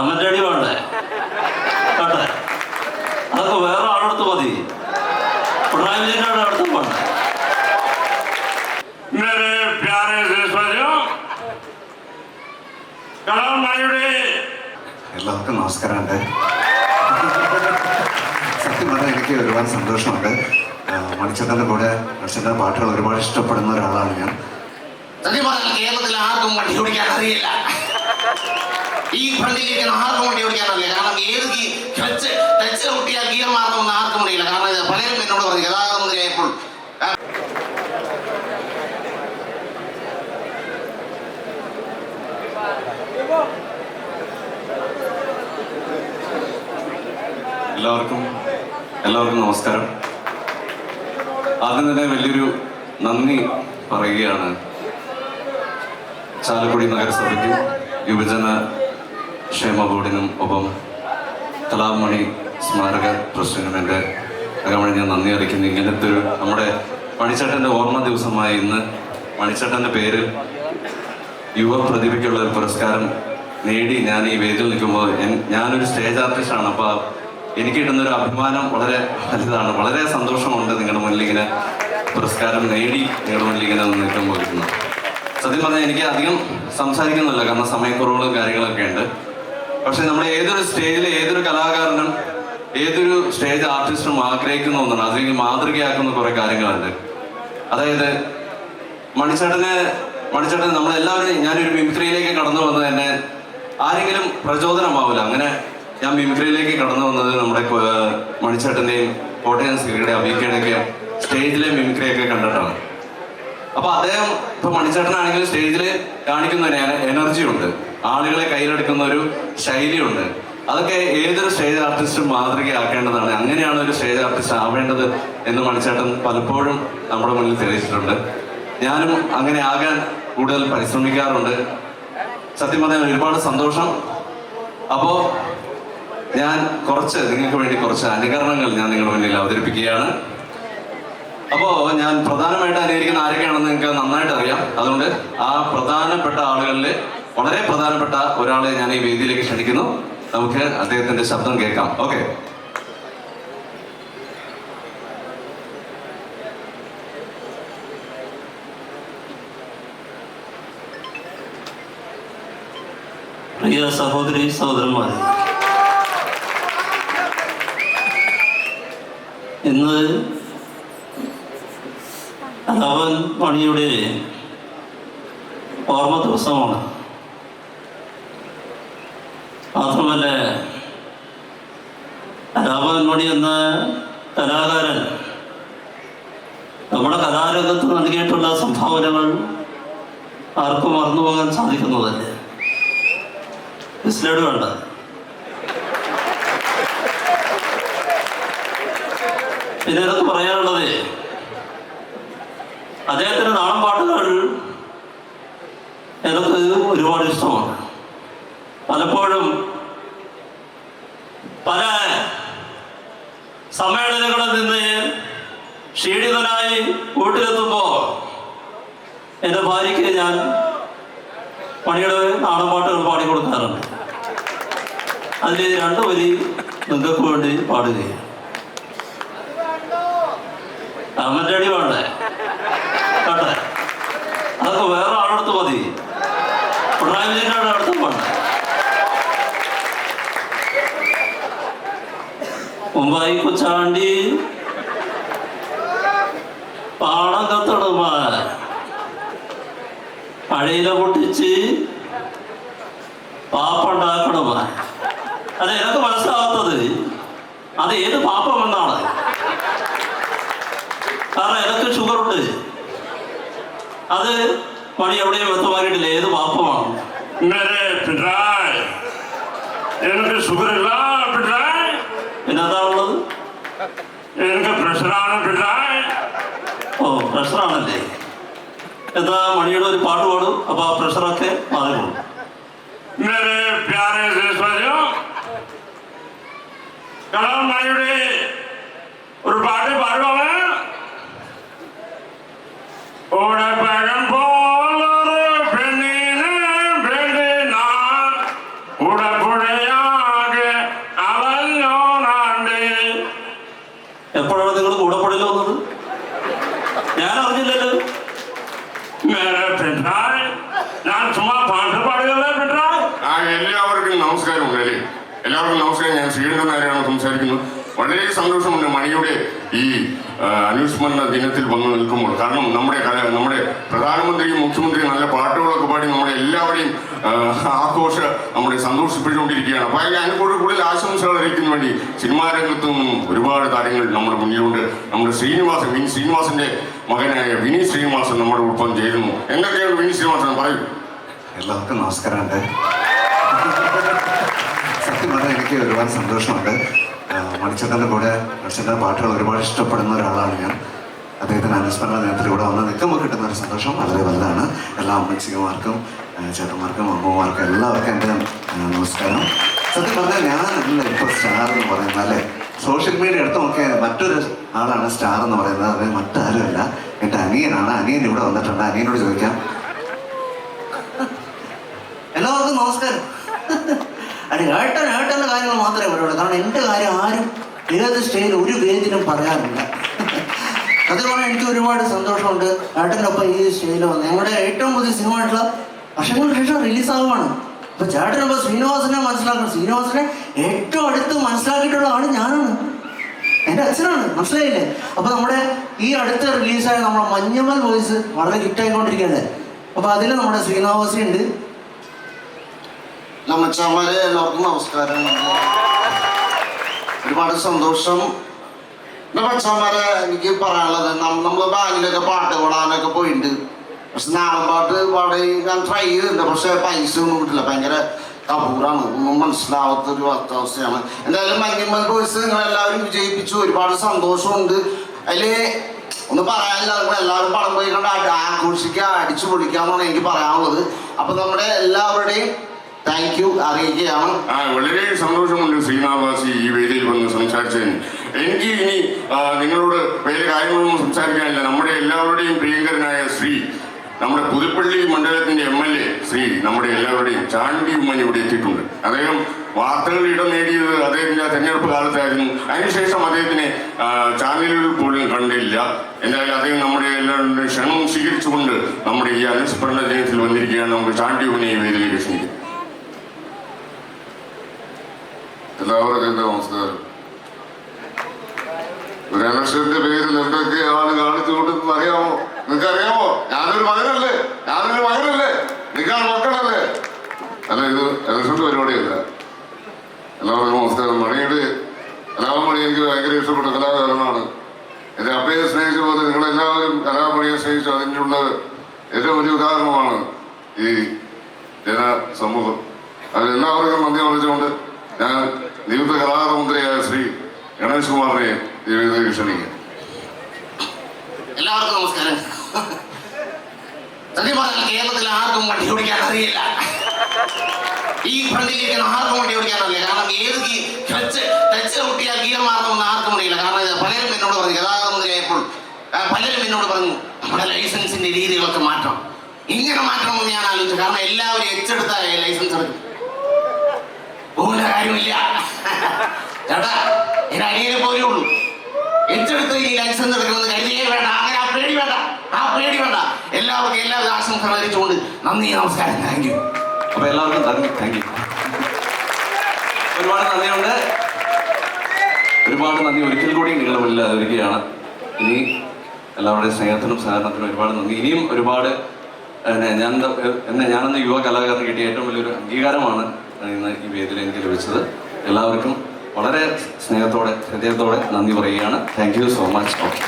കമന്റടി വേണ്ടേ? കേട്ടെ? അതൊക്കെ വേറെ ആളെടുത്ത് മതി. പിണറായി വിജയന്റെ അടുത്ത് വേണ്ട എല്ലാവർക്കും നമസ്കാരമുണ്ട്. സത്യം പറഞ്ഞാൽ എനിക്ക് ഒരുപാട് സന്തോഷമുണ്ട്. മണിച്ചേട്ടന്റെ കൂടെ മണിച്ചേട്ടന്റെ പാട്ടുകൾ ഒരുപാട് ഇഷ്ടപ്പെടുന്ന ഒരാളാണ് ഞാൻ. സത്യം പറഞ്ഞാൽ കേരളത്തിൽ ആർക്കും കണ്ടുപിടിക്കാൻ അറിയില്ല. ഈ പ്രതികരിക്കാൻ ആർക്കും വേണ്ടി ഓടിക്കാൻ അറിയില്ല കാരണം ഏത് ഗീ- ക്ലച്ച് ടച്ച് കുട്ടിയാൽ ഗീർ മാറണമെന്ന് ആർക്കും അറിയില്ല. കാരണം പലരും എന്നോട് പറഞ്ഞു ഗതാഗത മന്ത്രിയായപ്പോൾ എല്ലാവർക്കും എല്ലാവർക്കും നമസ്കാരം. ആദ്യം തന്നെ വലിയൊരു നന്ദി പറയുകയാണ്. ചാലക്കുടി നഗരസഭയ്ക്കും യുവജന ക്ഷേമ ബോർഡിനും ഒപ്പം കലാമണി സ്മാരക ട്രസ്റ്റിനും എന്റെ അകമണി ഞാൻ നന്ദി അറിയിക്കുന്നു. ഇങ്ങനത്തെ ഒരു നമ്മുടെ മണിച്ചേട്ടന്റെ ഓർമ്മ ദിവസമായ ഇന്ന് മണിച്ചേട്ടന്റെ പേര് യുവ പ്രതിഭയ്ക്കുള്ള ഒരു പുരസ്കാരം നേടി ഞാൻ ഈ വേദിയിൽ നിൽക്കുമ്പോൾ ഞാനൊരു സ്റ്റേജ് ആർട്ടിസ്റ്റാണ്. അപ്പോൾ എനിക്ക് കിട്ടുന്നൊരു അഭിമാനം വളരെ വലുതാണ്. വളരെ സന്തോഷമുണ്ട് നിങ്ങളുടെ മുന്നിൽ ഇങ്ങനെ പുരസ്കാരം നേടി നിങ്ങളുടെ മുന്നിൽ ഇങ്ങനെ നിൽക്കാൻ കിട്ടുന്നത് സത്യം പറഞ്ഞാൽ എനിക്ക് അധികം സംസാരിക്കുന്നില്ല. കാരണം സമയക്കുറവുകളും കാര്യങ്ങളൊക്കെ ഉണ്ട്. പക്ഷെ നമ്മൾ ഏതൊരു സ്റ്റേജിൽ ഏതൊരു കലാകാരനും ഏതൊരു സ്റ്റേജ് ആർട്ടിസ്റ്റും ആഗ്രഹിക്കുന്ന ഒന്നാണ് അതിലേക്ക് മാതൃകയാക്കുന്ന കുറെ കാര്യങ്ങളുണ്ട്. അതായത് മണിച്ചേട്ടനെ മണിച്ചേട്ടൻ നമ്മളെല്ലാവരും ഞാനൊരു മിമിക്രിയിലേക്ക് കടന്നു വന്നത് തന്നെ ആരെങ്കിലും പ്രചോദനമാവില്ല. അങ്ങനെ ഞാൻ മിമിക്രിയിലേക്ക് കടന്നു വന്നത് നമ്മുടെ മണിച്ചേട്ടന്റെയും കോട്ടയം സിറിയുടെ അബീക്കയുടെയൊക്കെ സ്റ്റേജിലെ മിമിക്രിയൊക്കെ കണ്ടിട്ടാണ്. അപ്പൊ അദ്ദേഹം ഇപ്പൊ മണിച്ചേട്ടനാണെങ്കിൽ സ്റ്റേജിൽ കാണിക്കുന്ന എനർജി ഉണ്ട് ആളുകളെ കയ്യിലെടുക്കുന്ന ഒരു ശൈലിയുണ്ട്. അതൊക്കെ ഏതൊരു സ്റ്റേജ് ആർട്ടിസ്റ്റും മാതൃകയാക്കേണ്ടതാണ്. അങ്ങനെയാണ് ഒരു സ്റ്റേജ് ആർട്ടിസ്റ്റ് ആവേണ്ടത് എന്ന് മണിച്ചേട്ടൻ പലപ്പോഴും നമ്മുടെ മുന്നിൽ തെളിയിച്ചിട്ടുണ്ട്. ഞാനും അങ്ങനെ ആകാൻ കൂടുതൽ പരിശ്രമിക്കാറുണ്ട്. സത്യം പറഞ്ഞാൽ ഒരുപാട് സന്തോഷം. അപ്പോ ഞാൻ കുറച്ച് നിങ്ങൾക്ക് വേണ്ടി കുറച്ച് അനുകരണങ്ങൾ ഞാൻ നിങ്ങളുടെ മുന്നിൽ അവതരിപ്പിക്കുകയാണ്. അപ്പോ ഞാൻ പ്രധാനമായിട്ട് അനുകരിക്കുന്ന ആരൊക്കെയാണെന്ന് നിങ്ങൾക്ക് നന്നായിട്ട് അറിയാം അതുകൊണ്ട് ആ പ്രധാനപ്പെട്ട ആളുകളിൽ വളരെ പ്രധാനപ്പെട്ട ഒരാളെ ഞാൻ ഈ വേദിയിലേക്ക് ക്ഷണിക്കുന്നു. നമുക്ക് അദ്ദേഹത്തിന്റെ ശബ്ദം കേൾക്കാം. ഓക്കെ. പ്രിയ സഹോദരി സഹോദരന്മാരെ. ഇന്ന് അവൻ മണിയുടെ ഓർമ്മ ദിവസമാണ്. മാത്രമല്ല രാമൻ മണി എന്ന കലാകാരൻ. നമ്മുടെ കലാരംഗത്ത് നൽകിയിട്ടുള്ള സംഭാവനകൾ ആർക്കും മറന്നുപോകാൻ സാധിക്കുന്നതല്ലേ? മിസ്ലേഡ് വേണ്ട. പിന്നെ ഇതൊക്കെ പറയാനുള്ളത് അദ്ദേഹത്തിന്റെ നാടൻ പാട്ടുകൾ എനിക്ക് ഒരുപാട് ഇഷ്ടമാണ്. പലപ്പോഴും പല സമ്മേളനങ്ങളിൽ നിന്ന് ക്ഷീണിതനായി വീട്ടിലെത്തുമ്പോൾ എന്റെ ഭാര്യയ്ക്ക് ഞാൻ പണിയുടെ നാടൻപാട്ടുകൾ പാടി പാടിക്കൊടുക്കാറുണ്ട് അതിൽ രണ്ടു വരി നിങ്ങൾക്ക് വേണ്ടി പാടുകയാണ്. അമ്മന്റെ അടി വേണ്ടേ അതൊക്കെ വേറെ ആളെടുത്ത് മതി പിണറായി വിജയന്റെ അടുത്ത് വേണ്ടേ വായിപ്പ് ചാണ്ടി. പാളകത്തടുമ പഴയില പൊട്ടിച്ച് പാപ്പുണ്ടാക്കണമ അത് എനിക്ക് മനസ്സിലാവാത്തത്. അത് ഏത് പാപ്പമെന്നാണ്? കാരണം എനിക്ക് ഷുഗറുണ്ട്. അത് പണി എവിടെയും വ്യക്തമാക്കിയിട്ടില്ല. ഏത് പാപ്പമാണ്? എനിക്ക് ഷുഗർ ഇല്ല എനിക്ക് പ്രഷറാണ് പിട്ടറായ് ഓ പ്രഷറാണല്ലേ എന്താ മണിയുടെ ഒരു പാട്ട് പാടും അപ്പൊ ആ പ്രഷറൊക്കെ മാറിക്കൊള്ളും मेरे प्यारे देशवासियों കലാം ഭായിയുടെ ഒരു പാട്ട് പാടുവാണ് ഓടപ്പഴം എല്ലാവർക്കും നമസ്കാരം. ഞാൻ ശ്രീകണ്ഠൻ നായരാണ് സംസാരിക്കുന്നത്. വളരെ സന്തോഷമുണ്ട് മണിയുടെ ഈ അനുസ്മരണ ദിനത്തിൽ വന്നു നിൽക്കുമ്പോൾ. കാരണം നമ്മുടെ നമ്മുടെ പ്രധാനമന്ത്രിയും മുഖ്യമന്ത്രിയും നല്ല പാട്ടുകളൊക്കെ പാടി നമ്മുടെ എല്ലാവരെയും ആഘോഷ നമ്മുടെ സന്തോഷിപ്പിച്ചുകൊണ്ടിരിക്കുകയാണ്. അപ്പോൾ അതിൽ അതിന് കൂടുതൽ ആശംസകൾ അറിയിക്കുന്നതിന് വേണ്ടി സിനിമാ രംഗത്തു നിന്നും ഒരുപാട് താരങ്ങൾ നമ്മുടെ മുന്നിലുണ്ട്. നമ്മുടെ ശ്രീനിവാസൻ വിനി ശ്രീനിവാസന്റെ മകനായ വിനി ശ്രീനിവാസൻ നമ്മുടെ ഒപ്പം ചേരുന്നു. എന്തൊക്കെയാണ് വിനി ശ്രീനിവാസൻ? പറയൂ. എല്ലാവർക്കും നമസ്കാരമുണ്ട്. എനിക്ക് ഒരുപാട് സന്തോഷമുണ്ട്. മണിച്ചന്ദ്രന്റെ കൂടെ മണിച്ചേട്ടന്റെ പാട്ടുകൾ ഒരുപാട് ഇഷ്ടപ്പെടുന്ന ഒരാളാണ് ഞാൻ. അദ്ദേഹത്തിന് അനുസ്മരണ ദിനത്തിൽ ഇവിടെ വന്ന് നിൽക്കുമ്പോൾ കിട്ടുന്ന ഒരു സന്തോഷം വളരെ വലുതാണ്. എല്ലാ അമ്മച്ചിമാർക്കും ചേട്ടന്മാർക്കും അമ്മമാർക്കും എല്ലാവർക്കും എന്റെ നമസ്കാരം. സത്യം പറഞ്ഞാൽ ഞാൻ ഞാനല്ല ഇപ്പോൾ സ്റ്റാർ എന്ന് പറയുന്നത് അല്ലേ? സോഷ്യൽ മീഡിയ എടുത്ത് നോക്കിയാൽ മറ്റൊരു ആളാണ് സ്റ്റാർ എന്ന് പറയുന്നത്. അത് മറ്റാരുമല്ല. എന്റെ അനിയനാണ്. അനിയൻ ഇവിടെ വന്നിട്ടുണ്ട്. അനിയനോട് ചോദിക്കാം. എല്ലാവർക്കും നമസ്കാരം. അടി ഏട്ടൻ ഏട്ടന്റെ കാര്യങ്ങൾ മാത്രമേ പറയുള്ളൂ. കാരണം എന്റെ കാര്യം ആരും ഏത് സ്റ്റേജിൽ ഒരു പേജിലും പറയാറില്ല. അത് പറഞ്ഞാൽ എനിക്ക് ഒരുപാട് സന്തോഷമുണ്ട്. ഏട്ടന്റെ ഒപ്പം ഈ സ്റ്റേജിൽ വന്ന്. ഞങ്ങളുടെ ഏറ്റവും പുതിയ സിനിമ ആയിട്ടുള്ള വർഷങ്ങൾക്ക് ശേഷം റിലീസാകുവാണ് അപ്പൊ ചേട്ടനൊപ്പം ശ്രീനിവാസനെ മനസ്സിലാക്കണം. ശ്രീനിവാസനെ ഏറ്റവും അടുത്ത് മനസ്സിലാക്കിയിട്ടുള്ള ആൾ ഞാനാണ്. എന്റെ അച്ഛനാണ്. മനസ്സിലായില്ലേ? അപ്പൊ നമ്മുടെ ഈ അടുത്ത റിലീസായ നമ്മുടെ മഞ്ഞമ്മൽ വോയിസ് വളരെ ഹിറ്റായിക്കൊണ്ടിരിക്കുകയല്ലേ അപ്പൊ അതിൽ നമ്മുടെ ശ്രീനിവാസി ഉണ്ട് നമ്മച്ചമാരെ എല്ലാവർക്കും നമസ്കാരം. ഒരുപാട് സന്തോഷം. എന്റെ മച്ചന്മാരെ എനിക്ക് പറയാനുള്ളത് നമ്മൾ ബാങ്കിലൊക്കെ പാട്ട് പാടാനൊക്കെ പോയിട്ടുണ്ട് പക്ഷെ നാളെ പാട്ട് പാടി ഞാൻ ട്രൈ ചെയ്തിട്ടുണ്ട്. പക്ഷെ പൈസ ഒന്നും കിട്ടില്ല. ഭയങ്കര കപൂറാണ്. ഒന്നും മനസ്സിലാവാത്ത ഒരു അവസ്ഥയാണ് എന്തായാലും മഞ്ഞമ്മ ബോയ്സ് നിങ്ങളെല്ലാവരും വിജയിപ്പിച്ചു. ഒരുപാട് സന്തോഷമുണ്ട്. അതിൽ ഒന്ന് പറയാനില്ല. നിങ്ങൾ എല്ലാവരും പടം പോയി കണ്ട് ആഘോഷിക്കുക അടിച്ചു പൊളിക്കാന്നാണ് എനിക്ക് പറയാനുള്ളത്. അപ്പൊ നമ്മുടെ എല്ലാവരുടെയും താങ്ക് യു അറിയിക്കുകയാണ്. ആ വളരെ സന്തോഷമുണ്ട് ശ്രീനാവാസി ഈ വേദിയിൽ വന്ന് സംസാരിച്ചതിന്. എനിക്ക് ഇനി നിങ്ങളോട് വേറെ കാര്യങ്ങളൊന്നും സംസാരിക്കാനില്ല. നമ്മുടെ എല്ലാവരുടെയും പ്രിയങ്കരനായ ശ്രീ നമ്മുടെ പുതുപ്പള്ളി മണ്ഡലത്തിന്റെ എം എൽ എ ശ്രീ നമ്മുടെ എല്ലാവരുടെയും ചാണ്ടി ഉമ്മൻ ഇവിടെ എത്തിയിട്ടുണ്ട്. അദ്ദേഹം വാർത്തകളിൽ ഇടം നേടിയത് അദ്ദേഹത്തിന്റെ തെരഞ്ഞെടുപ്പ് കാലത്തായിരുന്നു. അതിനുശേഷം അദ്ദേഹത്തിനെ ചാനലുകളിൽ പോലും കണ്ടില്ല. എന്തായാലും അദ്ദേഹം നമ്മുടെ എല്ലാവരുടെയും ക്ഷണം സ്വീകരിച്ചുകൊണ്ട് നമ്മുടെ ഈ അനുസ്മരണ ദിനത്തിൽ വന്നിരിക്കുകയാണ്. നമുക്ക് ചാണ്ടി ഉമ്മനെ വേദിയിലേക്ക് ക്ഷണിക്കും. എല്ലാവർക്കും എന്റെ നമസ്കാരം. ഒരു ഇലക്ഷന്റെ പേരിൽ എന്തൊക്കെയാണ് കാണിച്ചു കൊണ്ടെന്ന് അറിയാമോ? നിങ്ങൾക്ക് അറിയാമോ ഞാനൊരു മകനല്ലേ? ഞാനൊരു മകനല്ലേ? നിങ്ങൾ മക്കളല്ലേ? അല്ല ഇത് ഇലക്ഷന്റെ പരിപാടിയല്ല. എല്ലാവർക്കും നമസ്കാരം. മണിയുടെ കലാമണി എനിക്ക് ഭയങ്കര ഇഷ്ടപ്പെട്ട കലാകാരനാണ്. എന്റെ അപ്പയെ സ്നേഹിച്ച പോലെ നിങ്ങളെല്ലാവരും കലാമണിയെ സ്നേഹിച്ചു അതിനുള്ള ഏറ്റവും വലിയ ഉദാഹരണമാണ് ഈ ജനസമൂഹം. അതിലെല്ലാവർക്കും നന്ദി പറഞ്ഞുകൊണ്ട് ഞാൻ നിയുക്ത കലാകാരമന്ത്രിയായ ശ്രീ ഗണേഷ് കുമാറിനെ ക്ഷണിക്കാം എല്ലാവർക്കും നമസ്കാരം. സത്യം പറഞ്ഞാൽ കേരളത്തിൽ ആർക്കും വണ്ടി ഓടിക്കാൻ അറിയില്ല. ഈ ഫ്രണ്ടിലിരിക്കുന്ന ആർക്കും വണ്ടി ഓടിക്കാൻ അറിയില്ല. കാരണം ഏത് ടച്ച് ടച്ച് ഔട്ടിയാൽ ഗിയർ മാറണമെന്ന് ആർക്കും അറിയില്ല. കാരണം പലരും എന്നോട് പറഞ്ഞു ഗതാഗത മന്ത്രിയായപ്പോൾ പലരും എന്നോട് പറഞ്ഞു നമ്മുടെ ലൈസൻസിന്റെ രീതികളൊക്കെ മാറ്റണം. ഇങ്ങനെ മാറ്റണമെന്ന് ഞാൻ ആലോചിച്ചു. കാരണം എല്ലാവരും എച്ചെടുത്താൽ ലൈസൻസ് എടുക്കും. പോകേണ്ട കാര്യമില്ല ചേട്ടാ എന്റെ അനിയനെ പോലെ ഉള്ളൂ. ഏറ്റെടുത്ത് ഈ ലൈസൻസ് എടുക്കണമെന്ന് കരുതിയേ വേണ്ട. അങ്ങനെ ആ പേടി വേണ്ട. ആ പേടി വേണ്ട. എല്ലാവർക്കും എല്ലാ ആശംസ അറിയിച്ചുകൊണ്ട് നന്ദി നമസ്കാരം. താങ്ക് യു അപ്പൊ എല്ലാവർക്കും താങ്ക് താങ്ക് യു ഒരുപാട് നന്ദിയുണ്ട്. ഒരുപാട് നന്ദി. ഒരിക്കൽ കൂടി നിങ്ങളുടെ മുന്നിൽ ഒരുക്കുകയാണ് ഇനി എല്ലാവരുടെയും സ്നേഹത്തിനും സഹകരണത്തിനും ഒരുപാട് നന്ദി. ഇനിയും ഒരുപാട് എന്നെ ഞാൻ എന്നെ ഞാനെന്ന യുവ കലാകാരന് കിട്ടിയ ഏറ്റവും വലിയൊരു അംഗീകാരമാണ് ഇന്ന് ഈ വേദിയിൽ എനിക്ക് ലഭിച്ചത്. എല്ലാവർക്കും വളരെ സ്നേഹത്തോടെ ഹൃദയത്തോടെ നന്ദി പറയുകയാണ്. Thank you so much okay